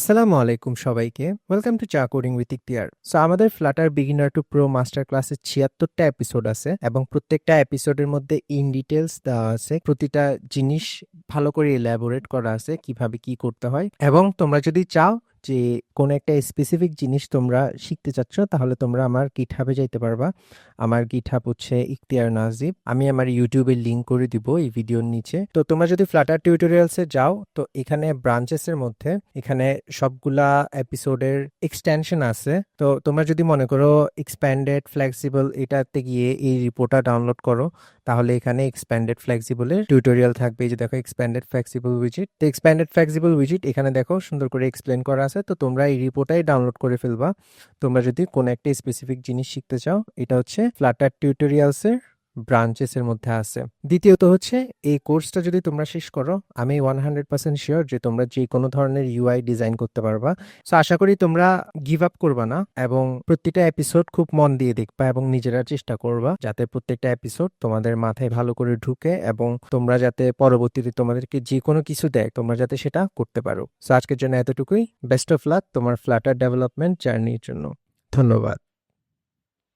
আসসালামু আলাইকুম সবাইকে। ওয়েলকাম টু চা কোডিং উইথ ইকতিয়ার সো আমাদের flutter beginner to pro master ক্লাসের ছিয়াত্তরটা এপিসোড আছে এবং প্রত্যেকটা এপিসোডের মধ্যে ইন ডিটেলস দেওয়া আছে। প্রতিটা জিনিস ভালো করে এলাবোরেট করা আছে কীভাবে কি করতে হয়। এবং তোমরা যদি চাও যে কোনো একটা স্পেসিফিক জিনিস তোমরা শিখতে চাচ্ছ, তাহলে তোমরা আমার গিটহাবে যাইতে পারবা। আমার গিটহাব হচ্ছে ইখতিয়ার নাজিব। আমি আমার ইউটিউবে লিঙ্ক করে দিব এই ভিডিওর নিচে। তো তোমরা যদি ফ্লাটার টিউটোরিয়ালসে যাও, তো এখানে ব্রাঞ্চেসের মধ্যে, এখানে সবগুলা এপিসোডের এক্সটেনশন আছে। তো তোমরা যদি মনে করো এক্সপ্যান্ডেড ফ্লেক্সিবল এটাতে গিয়ে এই রিপোর্টটা ডাউনলোড করো, তাহলে এখানে এক্সপ্যান্ডেড ফ্লেক্সিবলের টিউটোরিয়াল থাকবে। এই যে দেখো এক্সপ্যান্ডেড ফ্লেক্সিবল উইজিট তো এক্সপ্যান্ডেড ফ্লেক্সিবল উইজিট এখানে দেখো, সুন্দর করে এক্সপ্লেন করা আছে। তো তোমরা এই রিপোর্টটাই ডাউনলোড করে ফেলবা। তোমরা যদি কোনো একটা স্পেসিফিক জিনিস শিখতে চাও, এটা হচ্ছে ফ্ল্যাটার টিউটোরিয়ালসের ব্রাঞ্চেসের মধ্যে আছে। দ্বিতীয়ত হচ্ছে, এই কোর্সটা যদি তোমরা শেষ করো, আমি ওয়ান হান্ড্রেড পার্সেন্ট শিওর যে তোমরা যে কোনো ধরনের ইউআই ডিজাইন করতে পারবা। সো আশা করি তোমরা গিভ আপ করবা না এবং প্রতিটা এপিসোড খুব মন দিয়ে দেখবা এবং নিজেরা চেষ্টা করবা যাতে প্রত্যেকটা এপিসোড তোমাদের মাথায় ভালো করে ঢুকে এবং তোমরা যাতে পরবর্তীতে তোমাদেরকে যে কোনো কিছু দেয়, তোমরা যাতে সেটা করতে পারো। সো আজকের জন্য এতটুকুই। বেস্ট অফ লাক তোমার ফ্ল্যাটার ডেভেলপমেন্ট জার্নির জন্য। ধন্যবাদ।